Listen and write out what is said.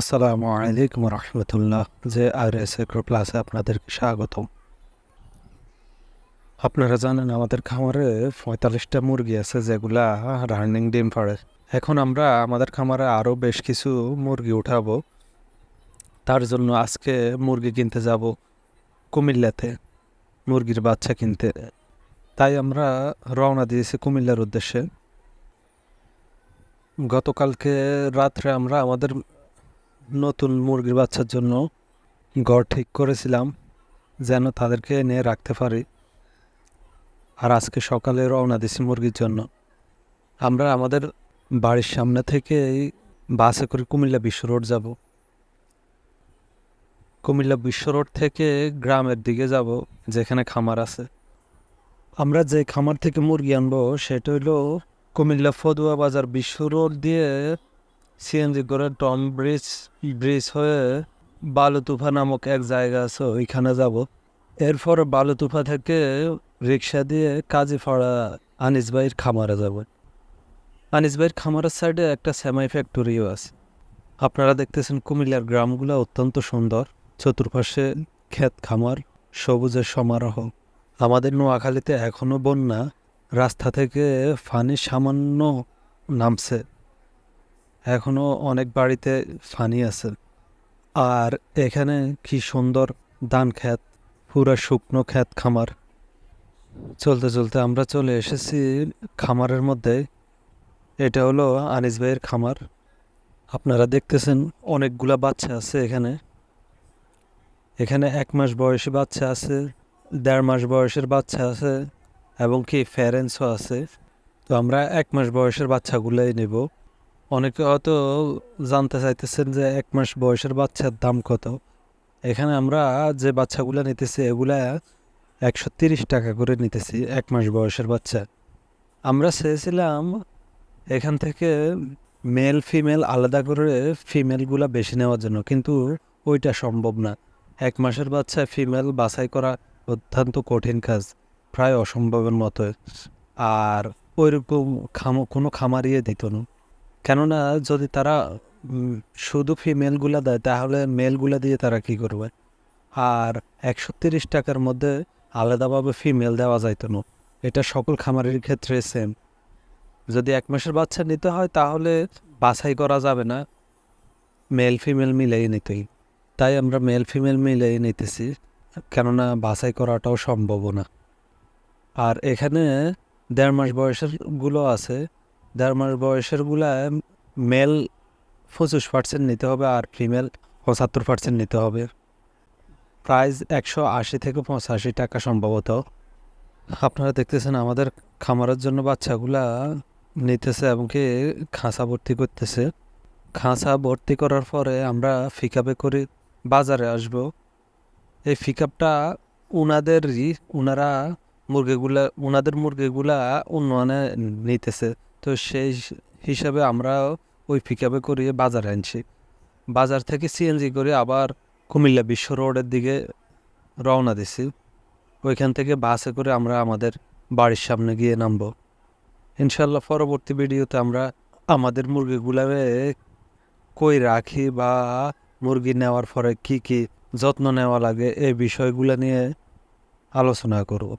আসসালামু আলাইকুম রহমতুল্লাহ যে আর এস এগ্রো প্লাসে আপনাদেরকে স্বাগতম। আপনারা জানেন আমাদের খামারে পঁয়তাল্লিশটা মুরগি আছে, যেগুলা রানিং ডিম পাড়ে। এখন আমরা আমাদের খামারে আরও বেশ কিছু মুরগি উঠাবো। তার জন্য আজকে মুরগি কিনতে যাব কুমিল্লাতে, মুরগির বাচ্চা কিনতে। তাই আমরা রওনা দিয়েছি কুমিল্লার উদ্দেশ্যে। গতকালকে রাত্রে আমরা আমাদের নতুন মুরগির বাচ্চার জন্য ঘর ঠিক করেছিলাম, যেন তাদেরকে এনে রাখতে পারি। আর আজকে সকালে রওনা দিছি মুরগির জন্য। আমরা আমাদের বাড়ির সামনে থেকেই বাসে করে কুমিল্লা বিশ্ব রোড যাব। কুমিল্লা বিশ্ব রোড থেকে গ্রামের দিকে যাব, যেখানে খামার আছে। আমরা যে খামার থেকে মুরগি আনব, সেটা হলো কুমিল্লা ফদুয়া বাজার বিশ্ব রোড দিয়ে সিএনজি করে টম ব্রিজ ব্রিজ হয়ে বালুতুফা নামক এক জায়গা আছে, ওইখানে যাব। এরপর বালুতুফা থেকে রিক্সা দিয়ে কাজীপাড়া আনিস ভাইয়ের খামারে যাব। আনিস ভাইয়ের খামারের সাইডে একটা সেমাই ফ্যাক্টরিও আছে। আপনারা দেখতেছেন কুমিল্লার গ্রামগুলো অত্যন্ত সুন্দর। চতুর্পাশে ক্ষেত খামার, সবুজের সমারোহ। আমাদের নোয়াখালীতে এখনও বন্যা, রাস্তা থেকে ফানি সামান্য নামছে। এখনও অনেক বাড়িতে ফানি আছে। আর এখানে কি সুন্দর ধান ক্ষেত, পুরা শুকনো খ্যাত খামার। চলতে চলতে আমরা চলে এসেছি খামারের মধ্যে। এটা হলো আনিস ভাইয়ের খামার। আপনারা দেখতেছেন অনেকগুলা বাচ্চা আছে এখানে। এখানে এক মাস বয়সী বাচ্চা আছে, দেড় মাস বয়সের বাচ্চা আছে, এবং কি ফ্যারেন্সও আছে। তো আমরা এক মাস বয়সের বাচ্চাগুলোই নেব। অনেকে হয়তো জানতে চাইতেছেন যে এক মাস বয়সের বাচ্চার দাম কত। এখানে আমরা যে বাচ্চাগুলো নিতেছি, এগুলা একশো তিরিশ টাকা করে নিতেছি এক মাস বয়সের বাচ্চা। আমরা চেয়েছিলাম এখান থেকে মেল, ফিমেল আলাদা করে ফিমেলগুলা বেশি নেওয়ার জন্য, কিন্তু ওইটা সম্ভব না। এক মাসের বাচ্চা ফিমেল বাছাই করা অত্যন্ত কঠিন কাজ, প্রায় অসম্ভবের মতো। আর ওইরকম খাম, কোনো খামারিয়ে দিত না। কেননা যদি তারা শুধু ফিমেলগুলা দেয়, তাহলে মেলগুলা দিয়ে তারা কি করবে? আর একশো তিরিশ টাকার মধ্যে আলাদাভাবে ফিমেল দেওয়া যাইতো না। এটা সকল খামারের ক্ষেত্রে সেম যদি এক মাসের বাচ্চা নিতে হয়, তাহলে বাছাই করা যাবে না। মেল ফিমেল মিলেই নিতেই। তাই আমরা মেল ফিমেল মিলেই নিতেছি, কেননা বাছাই করাটাও সম্ভব না। আর এখানে দেড় মাস বয়সেরগুলো আছে দেড় বয়সেরগুলা মেল পঁচিশ পার্সেন্ট নিতে হবে আর ফিমেল পঁচাত্তর পার্সেন্ট নিতে হবে। প্রাইস একশো আশি থেকে পঁচাশি টাকা সম্ভবত। আপনারা দেখতেছেন আমাদের খামারের জন্য বাচ্চাগুলা নিতেছে এবং কি খাঁচা ভর্তি করতেছে। খাঁচা ভর্তি করার পরে আমরা ফিকাপে করে বাজারে আসব। এই ফিকাপটা ওনাদেরই ওনারা মুরগিগুলা ওনাদের মুরগিগুলা উন্নয়নে নিতেছে। তো সেই হিসাবে আমরা ওই পিকআপে করিয়ে বাজারে আনছি। বাজার থেকে সিএনজি করে আবার কুমিল্লা বিশ্ব রোডের দিকে রওনা দিছি। ওইখান থেকে বাসে করে আমরা আমাদের বাড়ির সামনে গিয়ে নামবো। ইনশাল্লাহ পরবর্তী ভিডিওতে আমরা আমাদের মুরগিগুলারে কই রাখি বা মুরগি নেওয়ার পরে কি কি যত্ন নেওয়া লাগে এই বিষয়গুলো নিয়ে আলোচনা করব।